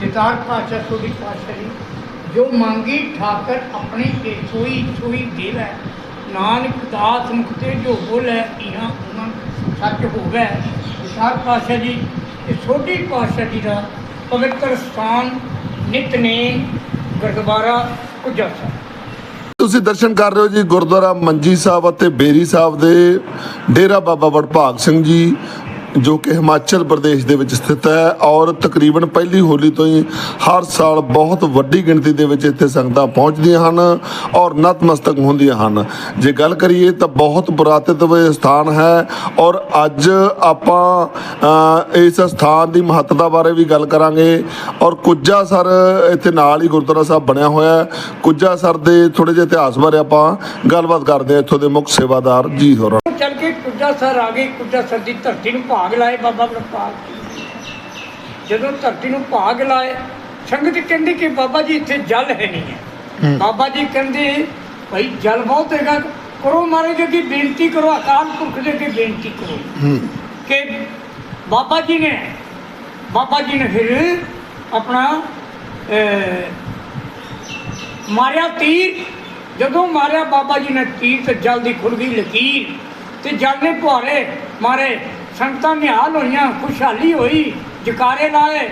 ਜਤਾਰ ਪਾਸ਼ਾ ਸੋਢੀ ਪਾਸ਼ਾ ਜੀ, ਜੋ ਮੰਗੀ ਠਾਕਰ ਆਪਣੀ ਤੇ ਸੋਈ ਸੋਈ ਦੇਵੈ ਨਾਨਕ ਦਾਸ ਮੁਖ ਤੇ ਜੋ ਬੋਲੇ ਇਹਾਂ ਉਹਨਾਂ ਸੱਚ ਹੋਵੇ। ਜਤਾਰ ਪਾਸ਼ਾ ਜੀ ਇਹ ਸੋਢੀ ਪਾਸ਼ਾ ਜੀ ਦਾ ਪਵਿੱਤਰ ਸਥਾਨ ਨਿਤਨੇਮ ਗੁਰਦੁਆਰਾ ਕੁਜਾ ਸਾਹਿਬ ਤੁਸੀਂ ਦਰਸ਼ਨ ਕਰ ਰਹੇ ਹੋ ਜੀ ਗੁਰਦੁਆਰਾ ਮੰਜੀ ਸਾਹਿਬ ਅਤੇ ਬੇਰੀ ਸਾਹਿਬ ਦੇ ਡੇਰਾ ਬਾਬਾ ਵਡਭਾਗ ਸਿੰਘ ਜੀ ਜੋ ਕਿ ਹਿਮਾਚਲ ਪ੍ਰਦੇਸ਼ ਦੇ ਵਿੱਚ ਸਥਿਤ ਹੈ ਔਰ ਤਕਰੀਬਨ ਪਹਿਲੀ ਹੋਲੀ ਤੋਂ ਹੀ ਹਰ ਸਾਲ ਬਹੁਤ ਵੱਡੀ ਗਿਣਤੀ ਦੇ ਵਿੱਚ ਇੱਥੇ ਸੰਗਤਾਂ ਪਹੁੰਚਦੀਆਂ ਹਨ ਔਰ ਨਤਮਸਤਕ ਹੁੰਦੀਆਂ ਹਨ। ਜੇ ਗੱਲ ਕਰੀਏ ਤਾਂ ਬਹੁਤ ਪੁਰਾਤਨਤਵ ਇਹ ਸਥਾਨ ਹੈ ਔਰ ਅੱਜ ਆਪਾਂ ਇਸ ਸਥਾਨ ਦੀ ਮਹੱਤਤਾ ਬਾਰੇ ਵੀ ਗੱਲ ਕਰਾਂਗੇ ਔਰ ਕੁੱਜਾ ਸਰ ਇੱਥੇ ਨਾਲ ਹੀ ਗੁਰਦੁਆਰਾ ਸਾਹਿਬ ਬਣਿਆ ਹੋਇਆ ਹੈ। ਕੁੱਜਾ ਸਰ ਦੇ ਥੋੜੇ ਜਿਹੇ ਇਤਿਹਾਸ ਬਾਰੇ ਆਪਾਂ ਗੱਲਬਾਤ ਕਰਦੇ ਹਾਂ। ਇੱਥੋਂ ਦੇ ਮੁੱਖ ਸੇਵਾਦਾਰ ਜੀ ਹੋਰਾਂ ਚੱਲ ਕੇ ਕੁੱਜਾ ਸਰ ਆ ਗਏ ਕੁੱਜਾ ਸਰ ਦੀ ਧਰਤੀ ਨੂੰ ਭਾਗ ਲਾਏ ਬਾਬਾ ਬਰਪਾਲ ਜਦੋਂ ਧਰਤੀ ਨੂੰ ਭਾਗ ਲਾਏ ਸੰਗਤ ਕਹਿੰਦੀ ਕਿ ਬਾਬਾ ਜੀ ਇੱਥੇ ਜਲ ਹੈ ਨਹੀਂ ਹੈ। ਬਾਬਾ ਜੀ ਕਹਿੰਦੇ ਭਾਈ ਜਲ ਬਹੁਤ ਹੈਗਾ ਕਰੋ ਮਾਰੇ ਜੀ ਅੱਗੇ ਬੇਨਤੀ ਕਰੋ ਅਕਾਲ ਪੁਰਖ ਦੇ ਅੱਗੇ ਬੇਨਤੀ ਕਰੋ। ਕਿ ਬਾਬਾ ਜੀ ਨੇ ਬਾਬਾ ਜੀ ਨੇ ਫਿਰ ਆਪਣਾ ਅਹ, ਮਾਰਿਆ ਤੀਰ। ਜਦੋਂ ਮਾਰਿਆ ਬਾਬਾ ਜੀ ਨੇ ਤੀਰ ਤੇ ਜਲ ਦੀ ਖੁੱਲ ਗਈ ਲਕੀਰ। ਤੇ ਜਲ ਨੇ ਪੁਹਾਰੇ ਮਾਰੇ। ਸੰਗਤਾਂ ਨਿਹਾਲ ਹੋਈਆਂ ਖੁਸ਼ਹਾਲੀ ਹੋਈ ਜਕਾਰੇ ਲਾਏ।